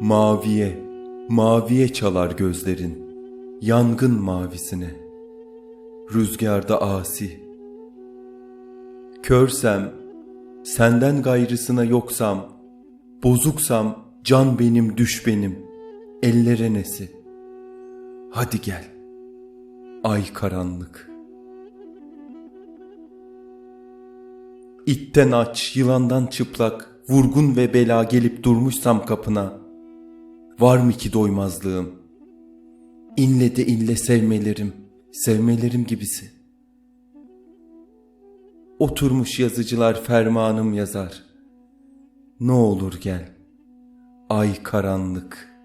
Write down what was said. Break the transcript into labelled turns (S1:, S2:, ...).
S1: Maviye, maviye çalar gözlerin, yangın mavisine. Rüzgarda asi. Körsem, senden gayrısına yoksam, bozuksam can benim düş benim, ellere nesi. Hadi gel, ay karanlık. İtten aç, yılandan çıplak, vurgun ve bela gelip durmuşsam kapına. Var mı ki doymazlığım? İnle de inle sevmelerim, sevmelerim gibisi. Oturmuş yazıcılar fermanım yazar. Ne olur gel, ay karanlık.''